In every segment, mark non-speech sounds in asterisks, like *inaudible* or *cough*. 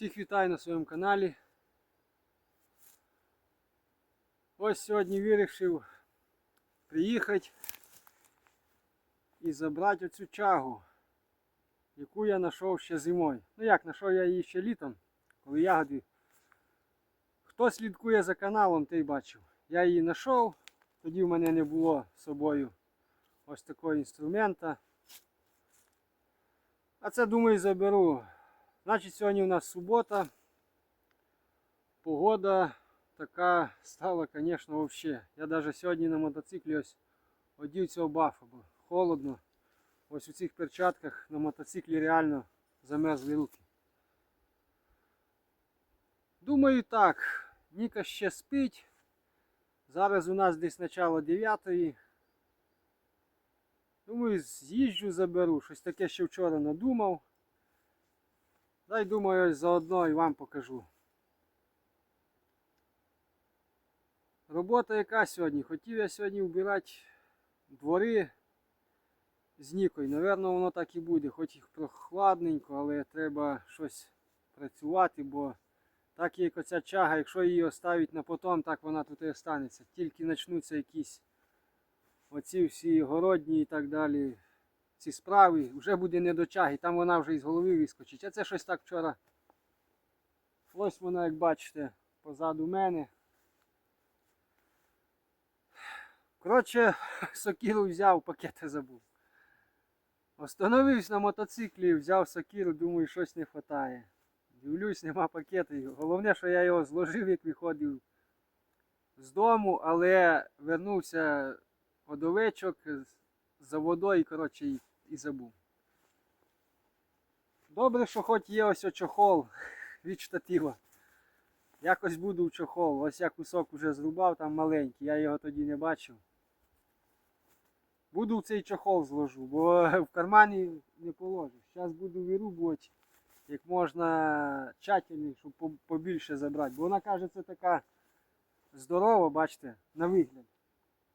Всіх вітаю на своєму каналі. Ось сьогодні вирішив приїхати і забрати оцю чагу, яку я знайшов ще зимою. Ну як, знайшов я її ще літом, коли ягоди. Хто слідкує за каналом, той бачив. Я її знайшов, тоді в мене не було з собою ось такого інструмента. А це думаю заберу. Значить, сьогодні у нас субота. Погода така стала, звісно, взагалі. Я навіть сьогодні на мотоциклі ось одів цього бафа, бо холодно. Ось у цих перчатках на мотоциклі реально замерзли руки. Думаю так, Ніка ще спить. Зараз у нас десь начало 9. Думаю, з'їжджу заберу. Щось таке ще вчора надумав. Дай думаю, заодно і вам покажу. Робота яка сьогодні? Хотів я сьогодні вбирати двори з Нікою. Навірно, воно так і буде. Хоч їх прохладненько, але треба щось працювати, бо так як оця чага, якщо її оставити на потом, так вона тут і останеться. Тільки почнуться якісь оці всі городні і так далі ці справи, вже буде не до чаги, там вона вже із голови вискочить. А це щось так вчора. Ось вона, як бачите, позаду мене. Коротше, *laughs* сокиру взяв, пакети забув. Остановився на мотоциклі, взяв сокиру, думаю, щось не вистачає. Дивлюсь, нема пакету. Головне, що я його зложив, як виходив з дому, але вернувся подовечок за водою, коротше, і забув. Добре, що хоч є ось чохол *laughs* від штатива. Якось буду в чохол. Ось я кусок вже зрубав, там маленький, я його тоді не бачив. Буду в цей чохол зложу, бо *laughs* в кармані не положу. Зараз буду вирубувати як можна тщательніше, щоб побільше забрати. Бо вона каже, це така здорова, бачите, на вигляд.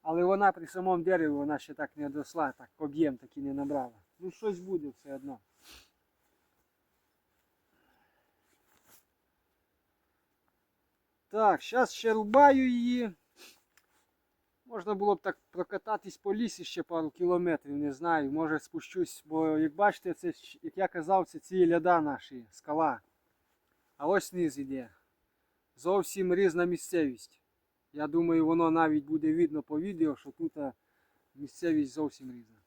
Але вона при самому дереві вона ще так не доросла, так об'єм такий не набрала. Ну щось буде все одно. Так, зараз ще рубаю її. Можна було б так прокататись по лісі ще пару кілометрів, не знаю. Може спущусь, бо як бачите, це, як я казав, це ці ляда наші, скала. А ось низ іде. Зовсім різна місцевість. Я думаю, воно навіть буде видно по відео, що тут місцевість зовсім різна.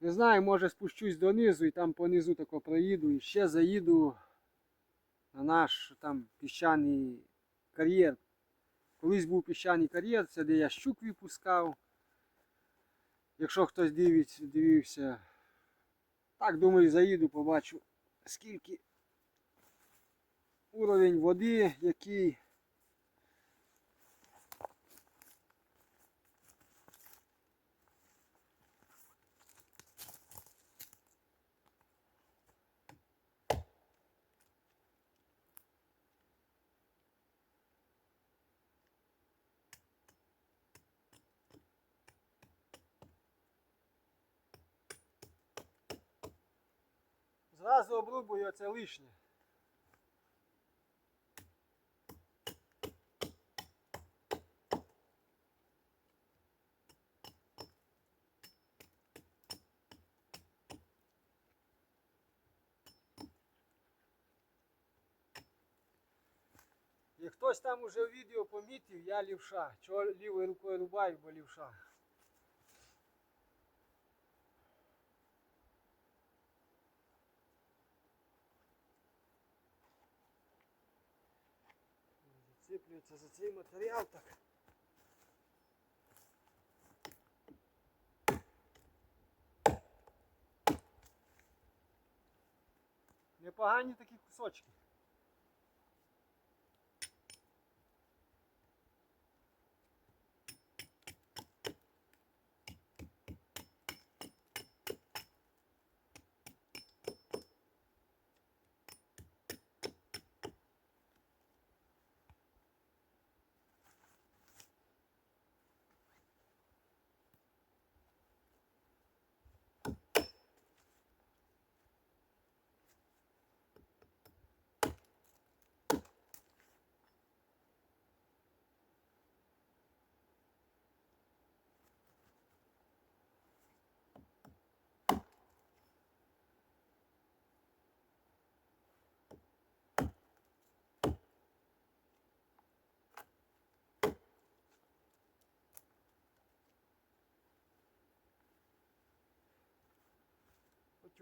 Не знаю, може спущусь донизу і там понизу тако проїду і ще заїду на наш там піщаний кар'єр. Колись був піщаний кар'єр, це де я щук випускав. Якщо хтось дивиться, дивився, так думаю, заїду, побачу, скільки уровень води, який. Зразу обрубую оце лишнє. І хтось там уже в відео помітив, я лівша. Чого лівою рукою рубаю, бо лівша. Зациплюється за цей матеріал так. Непогані такі кусочки.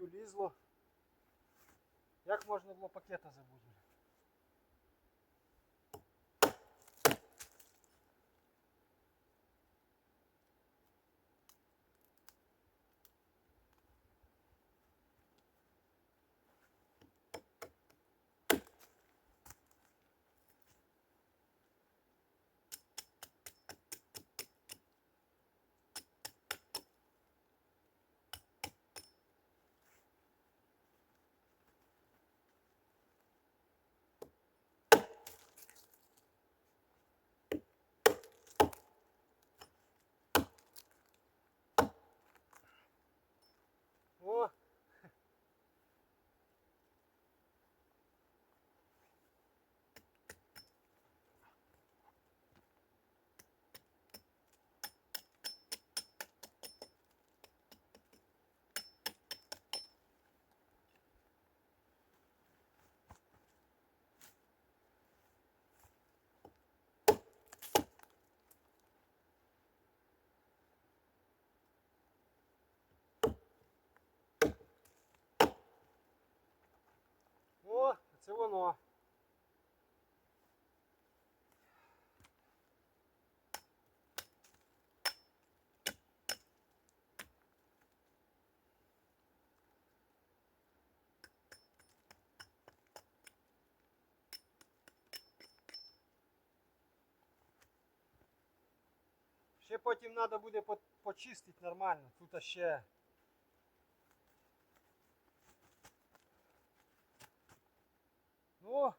Улізло. Як можна було пакета забути? О! О, це воно. Ще потім треба буде по- почистити нормально. Тут ще Ну,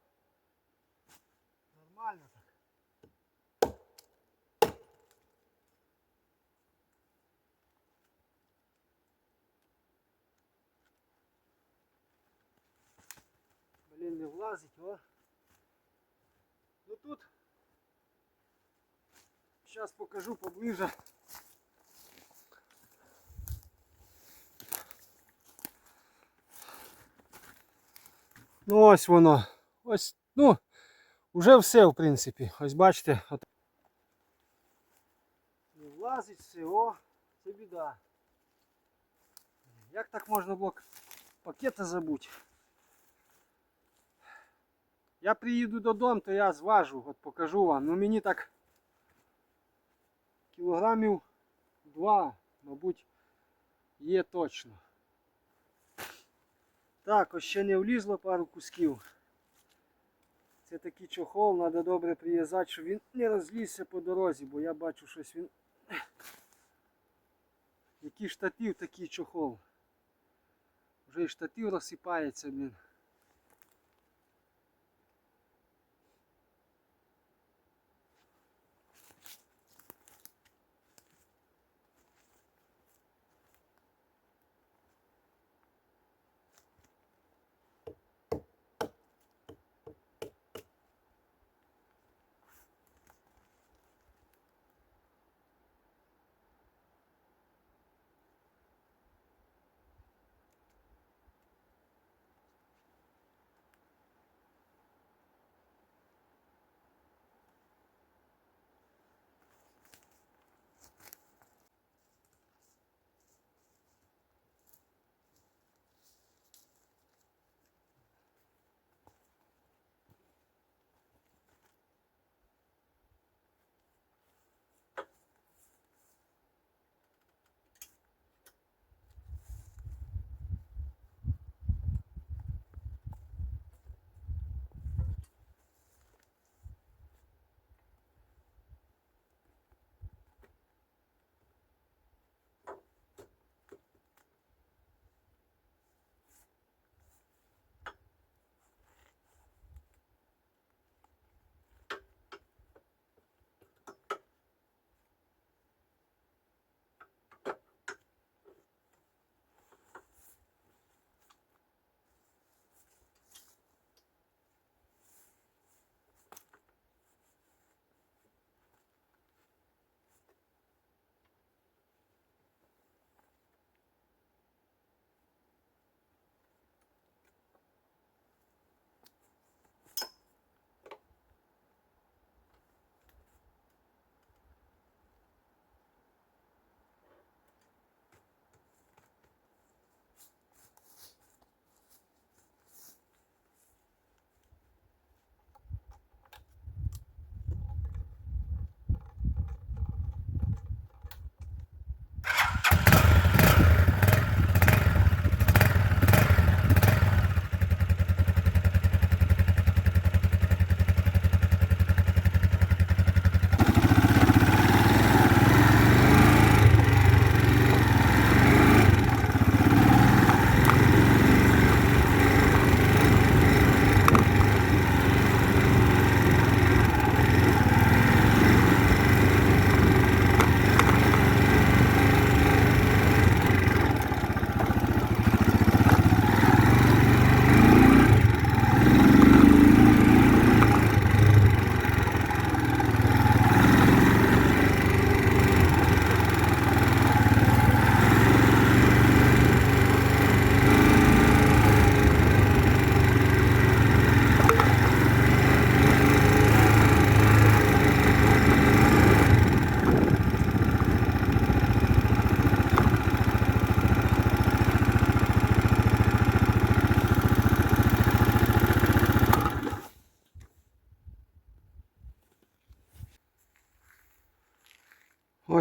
нормально так. Блін, не влазить, о. Ну тут. Сейчас покажу поближе. Ну ось воно. Ось, ну, вже все, в принципі. Ось бачите. От. Не влазить все, о, це біда. Як так можна було пакети забути? Я приїду додому, то я зважу, от покажу вам. Ну мені так кілограмів два, мабуть, є точно. Так, ось ще не влізло пару кусків. Це такий чохол, треба добре прив'язати, щоб він не розлізся по дорозі, бо я бачу щось він. Який штатив, такий чохол. Вже і штатив розсипається, блін.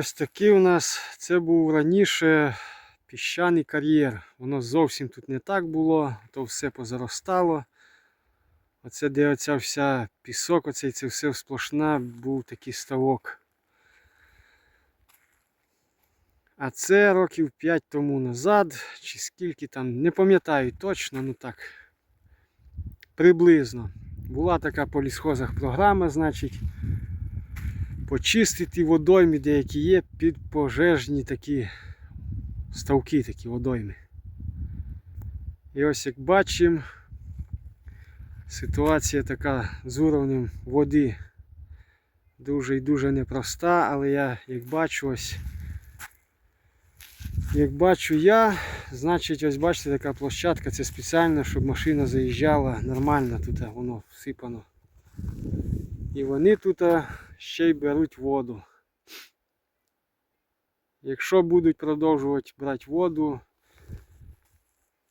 Ось такий у нас, це був раніше піщаний кар'єр. Воно зовсім тут не так було, то все позаростало. Оце де оця вся пісок, оцей це все сплошна, був такий ставок. А це років 5 тому назад, чи скільки там, не пам'ятаю точно, ну так, приблизно. Була така по лісхозах програма, значить, почистити водойми, деякі є під пожежні такі ставки, такі водойми. І ось як бачимо, ситуація така з уровнем води дуже і дуже непроста, але я як бачу ось. Як бачу я, значить ось бачите така площадка, це спеціально, щоб машина заїжджала нормально, тут воно всипано. І вони тут ще й беруть воду. Якщо будуть продовжувати брати воду,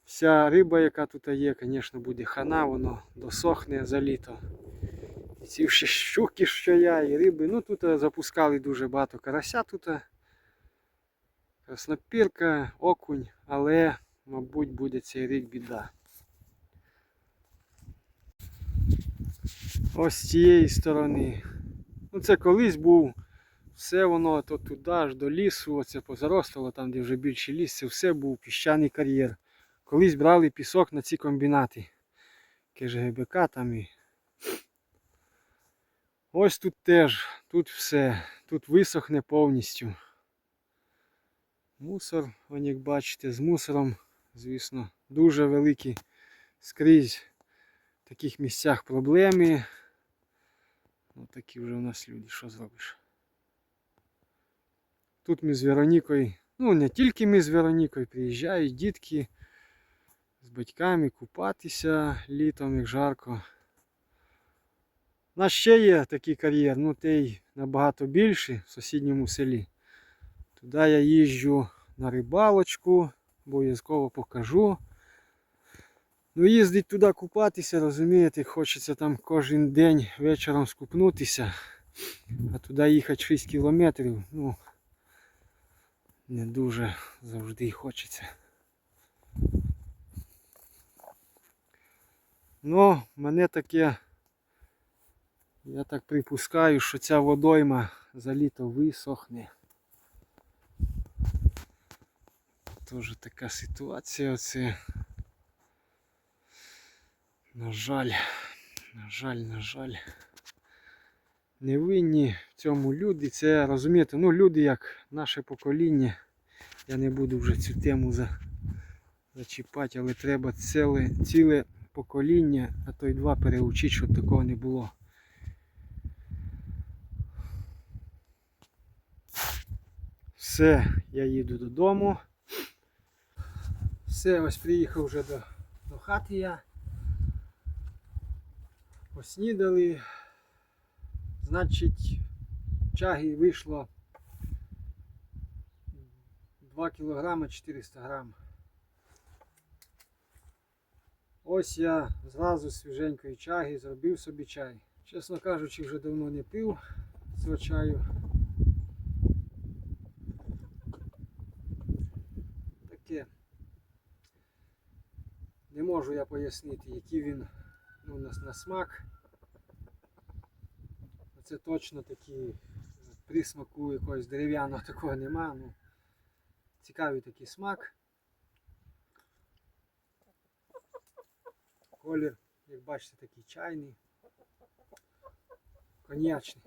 вся риба, яка тут є, звісно, буде хана, воно досохне за літо. І ці щуки, що я, і риби. Ну тут запускали дуже багато карася тут. Краснопірка, окунь, але, мабуть, буде цей рік біда. Ось з цієї сторони. Ну це колись був. Все воно то туди аж до лісу, оце позаростало, там де вже більше ліс, це все був піщаний кар'єр. Колись брали пісок на ці комбінати. КЖГБК там і. Ось тут теж, тут все, тут висохне повністю. Мусор, вон як бачите, з мусором, звісно, дуже великі скрізь в таких місцях проблеми. Ну такі вже у нас люди, що зробиш. Тут ми з Веронікою, ну не тільки ми з Веронікою, приїжджають дітки з батьками купатися літом, як жарко. У нас ще є такий кар'єр, ну той набагато більший в сусідньому селі. Туди я їжджу на рибалочку, обов'язково покажу. Ну, їздить туди купатися, розумієте, хочеться там кожен день вечором скупнутися, а туди їхати 6 кілометрів, ну не дуже завжди хочеться. Ну, мене таке, я так припускаю, що ця водойма за літо висохне. Тоже така ситуація оце. На жаль, на жаль, на жаль. Не винні в цьому люди. Це розумієте, ну люди як наше покоління. Я не буду вже цю тему за, зачіпати, але треба ціле, ціле покоління, а то й два переучити, щоб такого не було. Все, я їду додому. Все, ось приїхав вже до, до хати я. Поснідали. Значить, чаги вийшло 2 кілограма 400 грам. Ось я зразу з свіженької чаги зробив собі чай. Чесно кажучи, вже давно не пив цього чаю. Таке. Не можу я пояснити, який він ну, на, на смак. Це точно такі присмаку якогось дерев'яного такого нема. Ну, цікавий такий смак. Колір, як бачите, такий чайний, коньячний.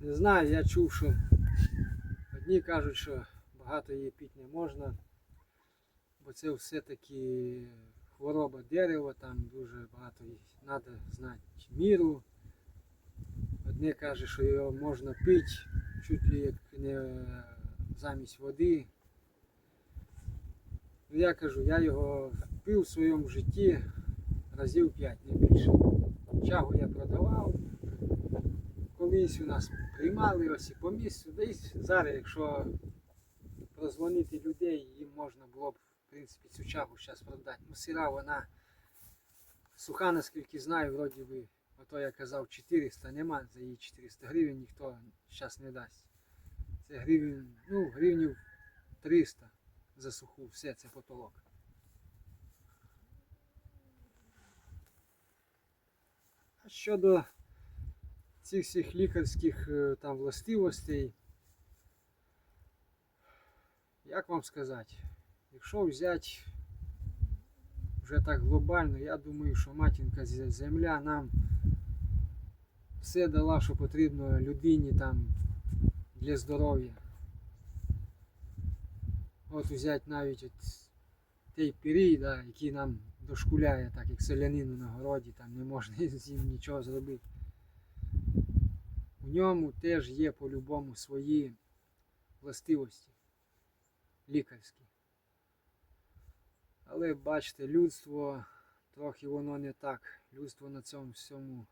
Не знаю, я чув, що одні кажуть, що багато її пити не можна, бо це все-таки хвороба дерева, там дуже багато треба знати міру. Одне каже, що його можна пити чуть ли як не замість води. Ну, я кажу, я його пив в своєму житті разів 5, не більше. Чагу я продавав. Колись у нас приймали ось і по місцю. Десь зараз, якщо прозвонити людей, їм можна було б принципі цю чагу зараз продати. Ну, сира вона суха, наскільки знаю, вроді би ото я казав 400, нема за її 400 гривень, ніхто зараз не дасть. Це гривень, ну, гривнів 300 за суху, все, це потолок. А щодо цих всіх лікарських е, там властивостей, як вам сказати, якщо взяти вже так глобально, я думаю, що матінка земля нам все дала, що потрібно людині там для здоров'я. От взяти навіть от той пірій, да, який нам дошкуляє, так як селянину на городі, там не можна *laughs* з ним нічого зробити. У ньому теж є по-любому свої властивості лікарські. Але бачите, людство трохи воно не так. Людство на цьому всьому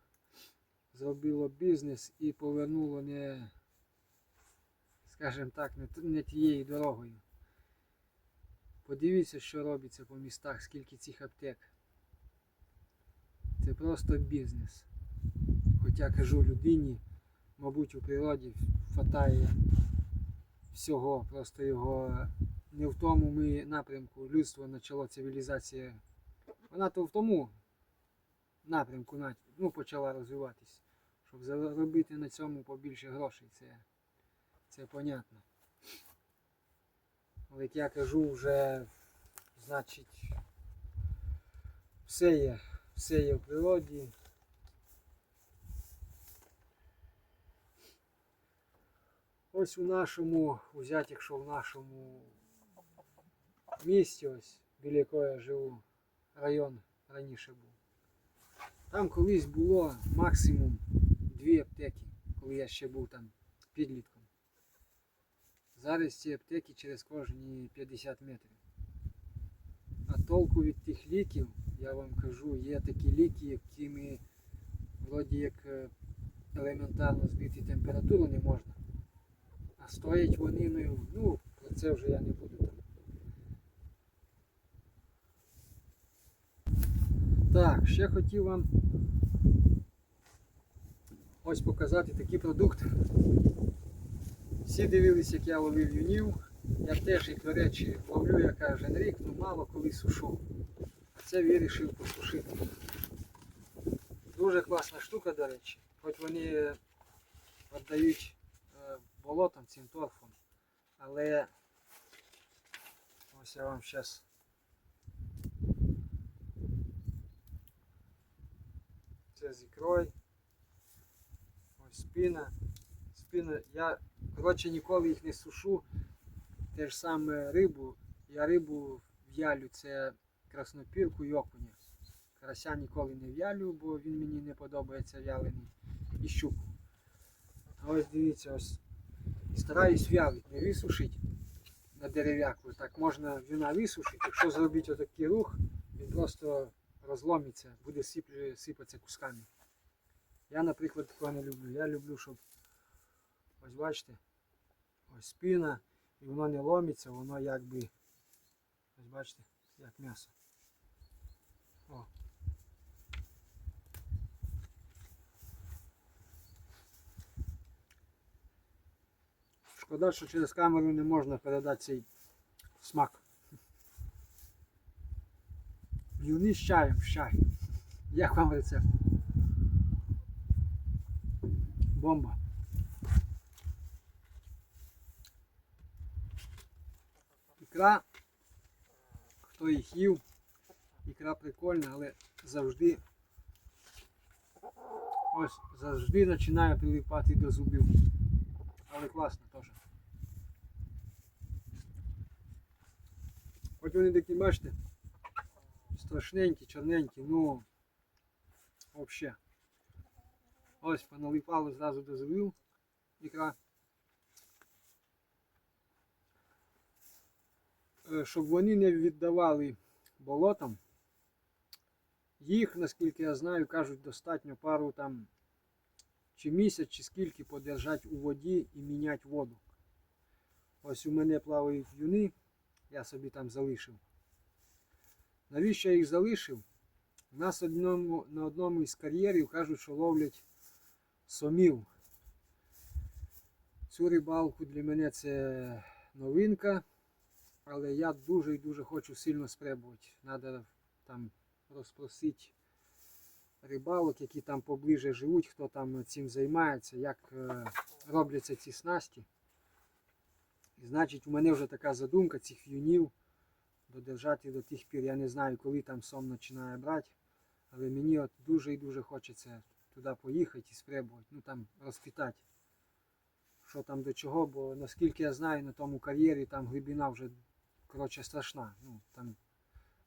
зробило бізнес і повернуло не, скажімо так, не, тією дорогою. Подивіться, що робиться по містах, скільки цих аптек. Це просто бізнес. Хоча кажу людині, мабуть, у природі хватає всього, просто його не в тому ми напрямку людство почало цивілізація. Вона то в тому напрямку на- ну, почала розвиватись. Щоб заробити на цьому побільше грошей, це, це понятно. Але як я кажу, вже значить все є, все є в природі. Ось у нашому, взяти, якщо в нашому місті, ось біля якого я живу, район раніше був. Там колись було максимум дві аптеки, коли я ще був там підлітком. Зараз ці аптеки через кожні 50 метрів. А толку від тих ліків, я вам кажу, є такі ліки, якими вроді як е, елементарно збити температуру не можна. А стоять вони, ну, ну, про це вже я не буду Так, ще хотів вам ось показати такий продукт. Всі дивились, як я ловив юнів. Я теж їх, до речі, ловлю, як каже Енрік, ну мало коли сушу. А це вирішив посушити. Дуже класна штука, до речі. Хоч вони віддають е, болотам цим торфом. Але ось я вам зараз це з. Ось спина. Спина. Я коротше ніколи їх не сушу. Те ж саме рибу. Я рибу в'ялю, це краснопірку і окуня. Карася ніколи не в'ялю, бо він мені не подобається в'ялений. І щуку. Ось дивіться, ось. Стараюсь в'ялити, не висушити на дерев'яку. Так можна вина висушити. Якщо зробити отакий рух, він просто розломиться, буде сипатися кусками. Я, наприклад, такого не люблю. Я люблю, щоб ось бачите, ось спина, і воно не ломиться, воно якби, ось бачите, як м'ясо. О. Шкода, що через камеру не можна передати цей смак. Юни з чаєм, з чаєм. Як вам рецепт? Бомба. Ікра, хто їх їв, ікра прикольна, але завжди ось завжди починає прилипати до зубів. Але класно теж. Хоч вони такі, бачите, страшненькі, чорненькі, ну взагалі. Ось поналипало зразу до зубів ікра. Е, Щоб вони не віддавали болотам, їх, наскільки я знаю, кажуть, достатньо пару там чи місяць, чи скільки подержати у воді і міняти воду. Ось у мене плавають юни, я собі там залишив. Навіщо я їх залишив? У нас одному, на одному із кар'єрів кажуть, що ловлять сомів. Цю рибалку для мене це новинка, але я дуже і дуже хочу сильно спробувати. Треба там розпросити рибалок, які там поближе живуть, хто там цим займається, як е, робляться ці снасті. І значить, у мене вже така задумка цих юнів додержати до тих пір. Я не знаю, коли там сом починає брати, але мені от дуже і дуже хочеться туди поїхати і спробувати, ну там розпитати, що там до чого, бо наскільки я знаю, на тому кар'єрі там глибина вже коротше страшна. Ну, там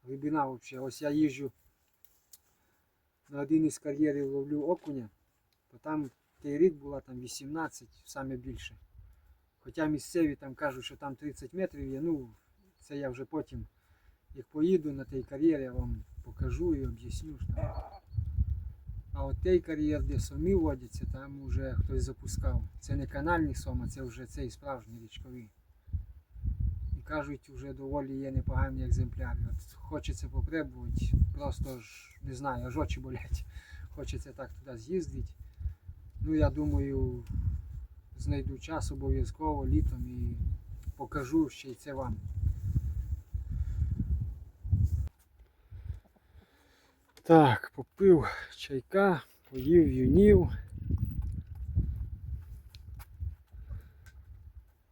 глибина взагалі. Ось я їжджу на один із кар'єрів ловлю окуня, то там той рік була там 18, саме більше. Хоча місцеві там кажуть, що там 30 метрів є, ну це я вже потім, як поїду на той кар'єр, я вам покажу і об'ясню. що там. А от той кар'єр, де соми водяться, там вже хтось запускав. Це не канальний сом, а це вже цей справжній річковий. І кажуть, вже доволі є непогані екземпляри. От хочеться попробувати, просто ж не знаю, аж очі болять. *laughs* Хочеться так туди з'їздити. Ну я думаю, знайду час обов'язково літом і покажу ще й це вам. Так, попив чайка, поїв юнів.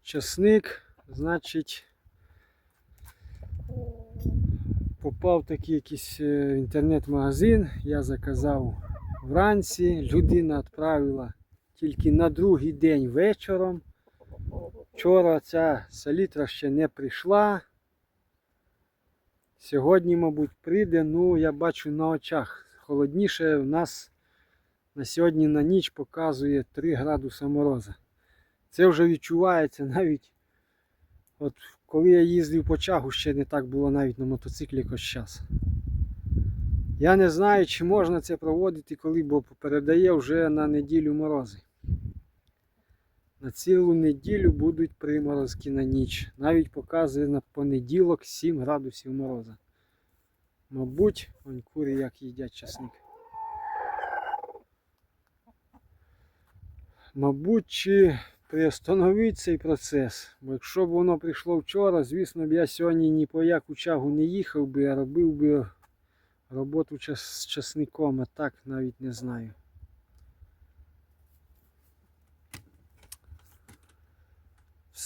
Часник, значить, попав такий якийсь е, інтернет-магазин, я заказав вранці, людина відправила тільки на другий день вечором. Вчора ця салітра ще не прийшла. Сьогодні, мабуть, прийде, ну я бачу на очах. Холодніше у нас на сьогодні на ніч показує 3 градуси мороза. Це вже відчувається навіть. От коли я їздив по чагу, ще не так було навіть на мотоциклі, як ось зараз. Я не знаю, чи можна це проводити, коли, бо передає вже на неділю морози. На цілу неділю будуть приморозки на ніч. Навіть показує на понеділок 7 градусів мороза. Мабуть, вон кури як їдять часник. Мабуть, чи приостановить цей процес. Бо якщо б воно прийшло вчора, звісно б я сьогодні ні по яку чагу не їхав би, а робив би роботу з часником, а так навіть не знаю.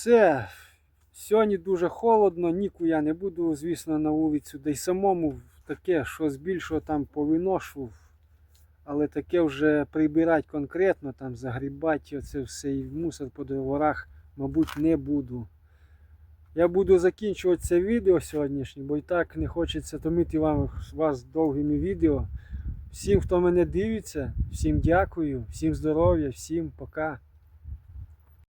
Все. Сьогодні дуже холодно, ніку я не буду, звісно, на вулицю, да й самому таке, що збільшого там повиношу, але таке вже прибирати конкретно, там загрібати оце все і мусор по дворах, мабуть, не буду. Я буду закінчувати це відео сьогоднішнє, бо і так не хочеться томити вам, вас довгими відео. Всім, хто мене дивиться, всім дякую, всім здоров'я, всім пока.